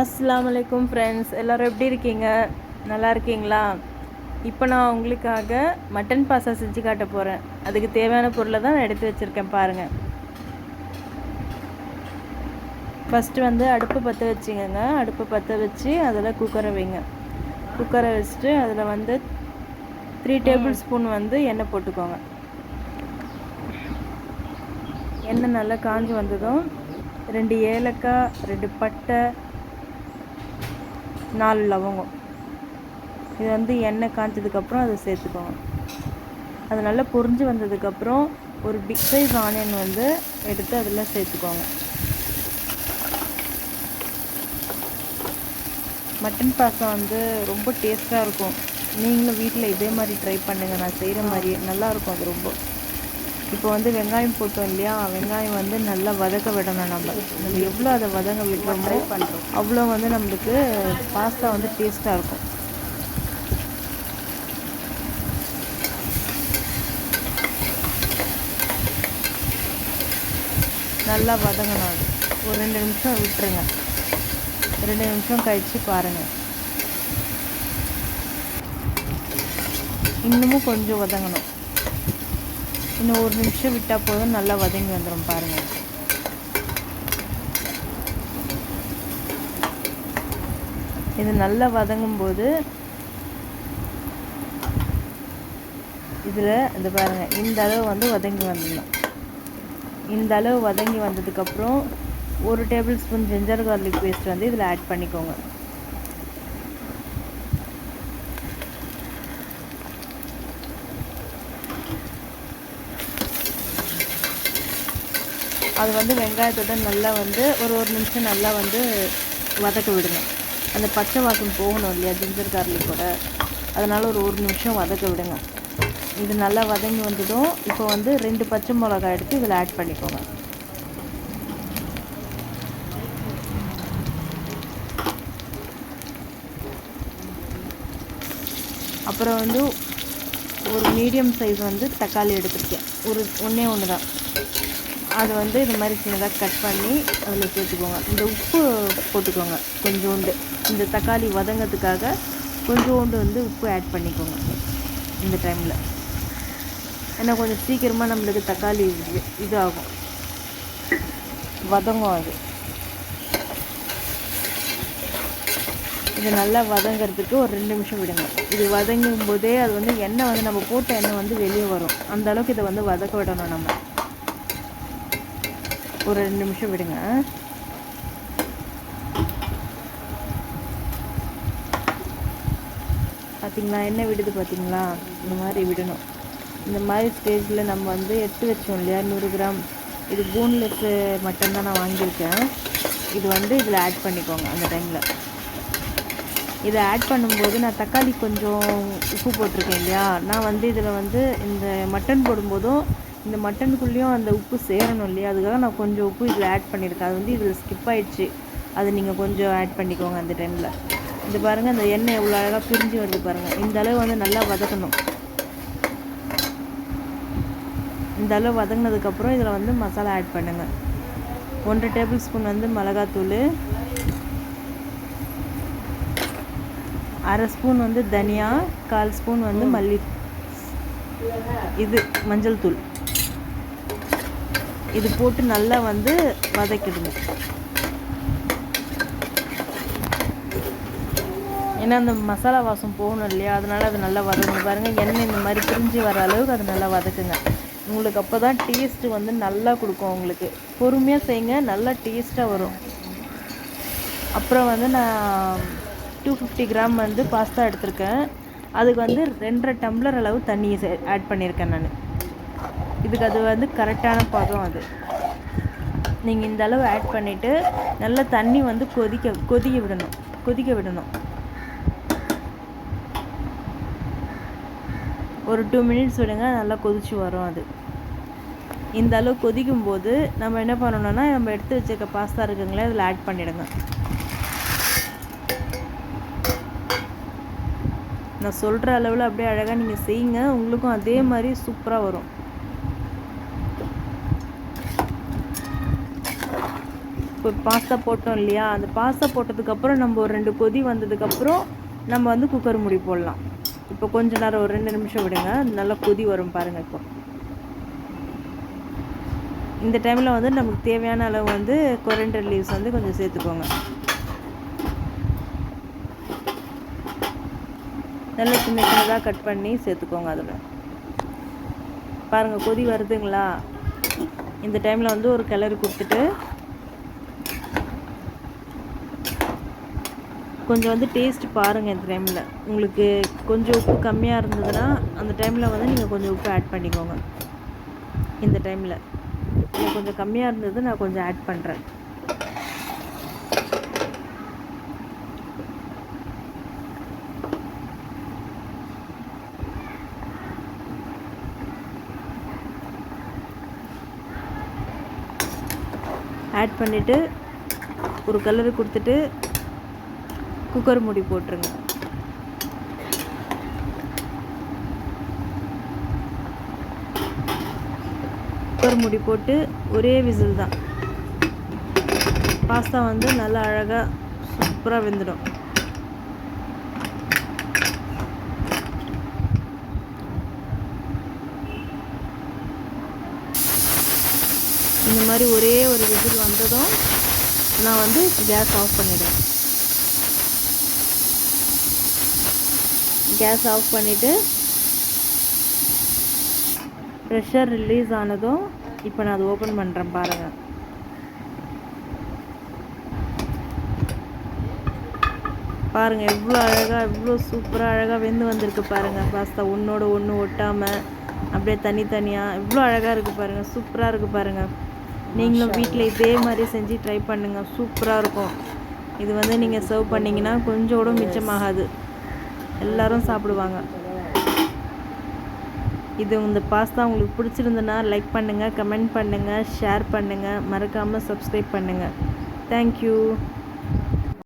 அஸ்ஸலாமு அலைக்கும் ஃப்ரெண்ட்ஸ் எல்லோரும் எப்படி இருக்கீங்க? நல்லா இருக்கீங்களா? இப்போ நான் உங்களுக்காக மட்டன் பாசா செஞ்சு காட்ட போகிறேன் அதுக்கு தேவையான பொருளை தான் நான் எடுத்து வச்சுருக்கேன் பாருங்கள் ஃபஸ்ட்டு வந்து அடுப்பு பற்ற வச்சுக்கோங்க. அடுப்பு பற்ற வச்சு அதில் குக்கரை வைங்க. குக்கரை வச்சுட்டு அதில் வந்து த்ரீ டேபிள் ஸ்பூன் வந்து எண்ணெய் போட்டுக்கோங்க. எண்ணெய் நல்லா காஞ்சி வந்ததும் ரெண்டு ஏலக்காய் ரெண்டு பட்டை நாலு லவங்கம். இது வந்து எண்ணெய் காய்ச்சதுக்கப்புறம் அதை சேர்த்துக்கோங்க. அது நல்லா பொறிஞ்சு வந்ததுக்கப்புறம் ஒரு பிக் சைஸ் ஆனியன் வந்து எடுத்து அதில் சேர்த்துக்கோங்க. மட்டன் பாசம் வந்து ரொம்ப டேஸ்ட்டாக இருக்கும். நீங்களும் வீட்டில் இதே மாதிரி ட்ரை பண்ணுங்கள் நான் செய்கிற மாதிரியே நல்லாயிருக்கும் அது ரொம்ப. இப்போ வந்து வெங்காயம் போட்டோம் இல்லையா? வெங்காயம் வந்து நல்லா வதக்க விடணும் நம்ம. நம்ம எவ்வளோ அதை வதங்க விடுறோமோ அவ்வளோ வந்து நம்மளுக்கு பாஸ்தா வந்து டேஸ்ட்டாக இருக்கும். நல்லா வதங்கணும் அது. ஒரு ரெண்டு நிமிஷம் விட்டுருங்க. ரெண்டு நிமிஷம் கழித்து பாருங்கள் இன்னமும் கொஞ்சம் வதங்கணும். இன்னும் ஒரு நிமிஷம் விட்டால் போதும். நல்லா வதங்கி வந்துடும் பாருங்கள் இது நல்லா வதங்கும்போது இதில் இந்த பாருங்கள் இந்த அளவு வந்து வதங்கி வந்துடணும். இந்த அளவு வதங்கி வந்ததுக்கப்புறம் ஒரு table spoon ginger garlic paste வந்து இதில் ஆட் பண்ணிக்கோங்க. அது வந்து வெங்காயத்தோட நல்லா வந்து ஒரு ஒரு நிமிஷம் நல்லா வந்து வதக்க விடுங்க அந்த பச்சை வாசம் போகணும் இல்லையா? ஜிஞ்சர் கார்லிக்கோட அதனால் ஒரு ஒரு நிமிஷம் வதக்க விடுங்க. இது நல்லா வதங்கி வந்ததும் இப்போ வந்து ரெண்டு பச்சை மிளகாய் எடுத்து இதில் ஆட் பண்ணிக்கோங்க. அப்புறம் வந்து ஒரு மீடியம் சைஸ் வந்து தக்காளி எடுத்திருக்கேன். ஒரு ஒன்றே ஒன்று தான் அது வந்து இது மாதிரி சின்னதாக கட் பண்ணி அதில் சேர்த்துக்கோங்க. இந்த உப்பு போட்டுக்கோங்க கொஞ்சோண்டு. இந்த தக்காளி வதங்கிறதுக்காக கொஞ்சோண்டு வந்து உப்பு ஆட் பண்ணிக்கோங்க இந்த டைமில் ஏன்னா கொஞ்சம் சீக்கிரமாக நம்மளுக்கு தக்காளி இது இதாகும். வதங்கும் அது. இது நல்லா வதங்கிறதுக்கு ஒரு ரெண்டு நிமிஷம் விடுங்க. இது வதங்கும் போதே அது வந்து எண்ணெய் வந்து நம்ம போட்ட எண்ணெய் வந்து வெளியே வரும். அந்த அளவுக்கு இதை வந்து வதக்க விடணும் நம்ம. ஒரு ரெண்டு நிமிஷம் விடுங்க. பார்த்திங்களா என்ன விடுது பார்த்தீங்களா இந்த மாதிரி விடணும். இந்த மாதிரி ஸ்டேஜில் நம்ம வந்து எடுத்து வச்சோம் இல்லையா? நூறு கிராம். இது பூன்லெஸ்ஸு மட்டன் தான் நான் வாங்கியிருக்கேன். இது வந்து இதில் ஆட் பண்ணிக்கோங்க அந்த டைமில் இதை ஆட் பண்ணும்போது நான் தக்காளி கொஞ்சம் உப்பு போட்டிருக்கேன் இல்லையா? நான் வந்து இதில் வந்து இந்த மட்டன் போடும்போதும் இந்த மட்டனுக்குள்ளேயும் அந்த உப்பு சேரணும் இல்லையா? அதுக்காக நான் கொஞ்சம் உப்பு இதில் ஆட் பண்ணியிருக்கேன். அது வந்து இதில் ஸ்கிப் ஆயிடுச்சு. அது நீங்கள் கொஞ்சம் ஆட் பண்ணிக்கோங்க அந்த டைமில் இது பாருங்கள் அந்த எண்ணெய் எவ்வளோ அழகாக பிரிஞ்சு வருது பாருங்கள் இந்த அளவு வந்து நல்லா வதக்கணும். இந்த அளவு வதங்கினதுக்கப்புறம் இதில் வந்து மசாலா ஆட் பண்ணுங்கள் ஒன்றரை டேபிள் ஸ்பூன் வந்து மிளகாத்தூள். அரை ஸ்பூன் வந்து தனியா கால் ஸ்பூன் வந்து மல்லி. இது மஞ்சள் தூள். இது போட்டு நல்லா வந்து வதக்கிடுங்க. ஏன்னா அந்த மசாலா வாசம் போகணும் இல்லையா? அதனால் அது நல்லா வதங்க பாருங்கள் எண்ணெய் இந்த மாதிரி பிரிஞ்சு வர அளவுக்கு அது நல்லா வதக்குங்க. உங்களுக்கு அப்போ தான் டேஸ்ட்டு வந்து நல்லா கொடுக்கும் உங்களுக்கு. பொறுமையாக செய்யுங்க நல்லா டேஸ்ட்டாக வரும். அப்புறம் வந்து நான் டூ ஃபிஃப்டி கிராம் வந்து பாஸ்தா எடுத்திருக்கேன். அதுக்கு வந்து ரெண்டரை டம்ளர் அளவு தண்ணியை ஆட் பண்ணியிருக்கேன் நான். இதுக்கு அது வந்து கரெக்டான பதம் அது. நீங்கள் இந்த அளவு ஆட் பண்ணிவிட்டு நல்லா தண்ணி வந்து கொதிக்க கொதிக்க விடணும். கொதிக்க விடணும். ஒரு டூ மினிட்ஸ் விடுங்க நல்லா கொதிச்சு வரும் அது. இந்த அளவு கொதிக்கும் போது நம்ம என்ன பண்ணணும்னா நம்ம எடுத்து வச்சுருக்க பாஸ்தா இருக்குங்களே அதில் ஆட் பண்ணிவிடுங்க நான் சொல்கிற அளவில் அப்படியே அழகாக நீங்கள் செய்யுங்க. உங்களுக்கும் அதே மாதிரி சூப்பராக வரும். இப்போ பாஸ்தா போட்டோம் இல்லையா? அந்த பாஸ்தா போட்டதுக்கப்புறம் நம்ம ஒரு ரெண்டு கொதி வந்ததுக்கப்புறம் நம்ம வந்து குக்கர் மூடி போடலாம். இப்போ கொஞ்ச நேரம் ஒரு ரெண்டு நிமிஷம் விடுங்க. நல்லா கொதி வரும் பாருங்கள் இப்போ. இந்த டைமில் வந்து நமக்கு தேவையான அளவு வந்து கொரண்டர் லீவ்ஸ் வந்து கொஞ்சம் சேர்த்துக்கோங்க. நல்லா சின்ன சின்னதாக கட் பண்ணி சேர்த்துக்கோங்க அதில். பாருங்கள் கொதி வருதுங்களா? இந்த டைமில் வந்து ஒரு கிளறி கொடுத்துட்டு கொஞ்சம் வந்து டேஸ்ட் பாருங்கள் இந்த டைமில் உங்களுக்கு கொஞ்சம் உப்பு கம்மியாக இருந்ததுன்னா அந்த டைமில் வந்து நீங்கள் கொஞ்சம் உப்பு ஆட் பண்ணிக்கோங்க. இந்த டைமில் கொஞ்சம் கம்மியாக இருந்தது நான் கொஞ்சம் ஆட் பண்ணுறேன் ஆட் பண்ணிவிட்டு ஒரு கலரு கொடுத்துட்டு குக்கர் மூடி போட்டுருங்க. குக்கர் மூடி போட்டு ஒரே விசில் தான். பாஸ்தா வந்து நல்லா அழகாக சூப்பராக வெந்துடும். இந்த மாதிரி ஒரே ஒரு விசில் வந்ததும் நான் வந்து கேஸ் ஆஃப் பண்ணிடுவேன். கேஸ் ஆஃப் பண்ணிவிட்டு ப்ரெஷர் ரிலீஸ் ஆனதும் இப்போ நான் அதை ஓப்பன் பண்ணுறேன் பாருங்கள் பாருங்கள் எவ்வளோ அழகாக எவ்வளோ சூப்பராக அழகாக வெந்து வந்திருக்கு பாருங்கள் பாஸ்தா ஒன்றோட ஒன்று ஒட்டாமல் அப்படியே தனித்தனியாக எவ்வளோ அழகாக இருக்குது பாருங்கள் சூப்பராக இருக்குது பாருங்கள் நீங்களும் வீட்டில் இதே மாதிரி செஞ்சு ட்ரை பண்ணுங்கள் சூப்பராக இருக்கும். இது வந்து நீங்கள் சர்வ் பண்ணிங்கன்னா கொஞ்சம் கூட மிச்சமாகாது. எல்லோரும் சாப்பிடுவாங்க. இது இந்த பாஸ்தா உங்களுக்கு பிடிச்சிருந்ததுன்னா லைக் பண்ணுங்கள் கமெண்ட் பண்ணுங்கள் ஷேர் பண்ணுங்கள் மறக்காமல் சப்ஸ்கிரைப் பண்ணுங்கள் தேங்க்யூ